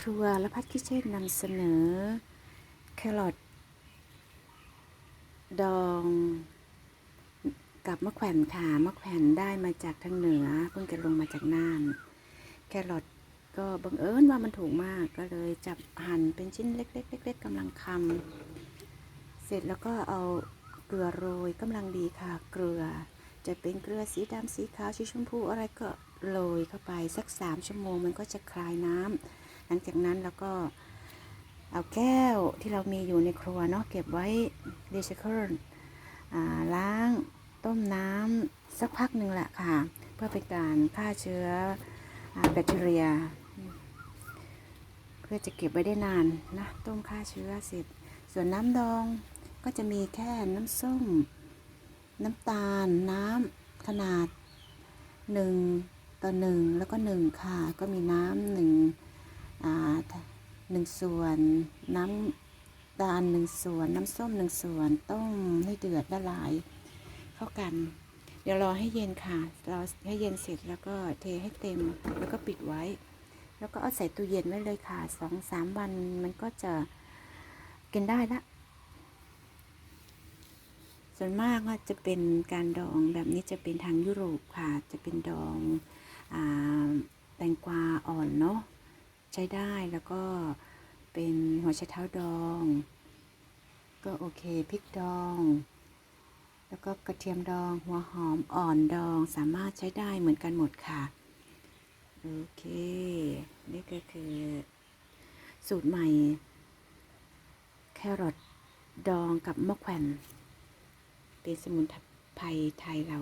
ครัวและพัดคิเช่นนำเสนอ แครอทดองกับมะแขวนค่ะ มะแขวนได้มาจากทางเหนือเพิ่งจะลงมาจากน่าน แครอทก็บังเอิญว่ามันถูกมากก็เลยจับหั่นเป็นชิ้นเล็กๆเล็กๆกำลังคำเสร็จแล้วก็เอาเกลือโรยกำลังดีค่ะ เกลือ จะเป็นเกลือสีดำสีขาวสีชมพูอะไรก็โรยเข้าไปสักสามชั่วโมงมันก็จะคลายน้ำ หลังจากนั้นแล้วก็เอาแก้วที่เรามีอยู่ในครัวเนาะเก็บไว้รีไซเคิลล้างต้มน้ำสักพักหนึ่งแหละค่ะ เพื่อเป็นการฆ่าเชื้ออแบคทีเรีย เพื่อจะเก็บไว้ได้นานนะต้มฆ่าเชื้อเสร็จ ส่วนน้ำดองก็จะมีแค่น้ำส้ม น้ำตาล น้ำขนาดหนึ่งต่อหนึ่งแล้วก็หนึ่งค่ะ ก็มีน้ำหนึ่ง หนึ่งส่วนน้ำตาลหนึ่งส่วนน้ำส้มหนึ่งส่วนต้มให้เดือดละลายเข้ากัน เดี๋ยวรอให้เย็นค่ะรอให้เย็นเสร็จแล้วก็เทให้เต็มแล้วก็ปิดไว้ แล้วก็เอาใส่ตู้เย็นไว้เลยค่ะสองสามวันมันก็จะกินได้ละส่วนมากก็จะเป็นการดองแบบนี้จะเป็นทางยุโรปค่ะ จะเป็นดองอแตงกวาอ่อนเนาะ ใช้ได้แล้วก็เป็นหัวไชเท้าดอง ก็โอเคพริกดอง แล้วก็กระเทียมดองหัวหอมอ่อนดองสามารถใช้ได้เหมือนกันหมดค่ะ โอเค นี่ก็คือ สูตรใหม่ แครอทดองกับมะแขวนเป็นสมุนไพรไทยเรา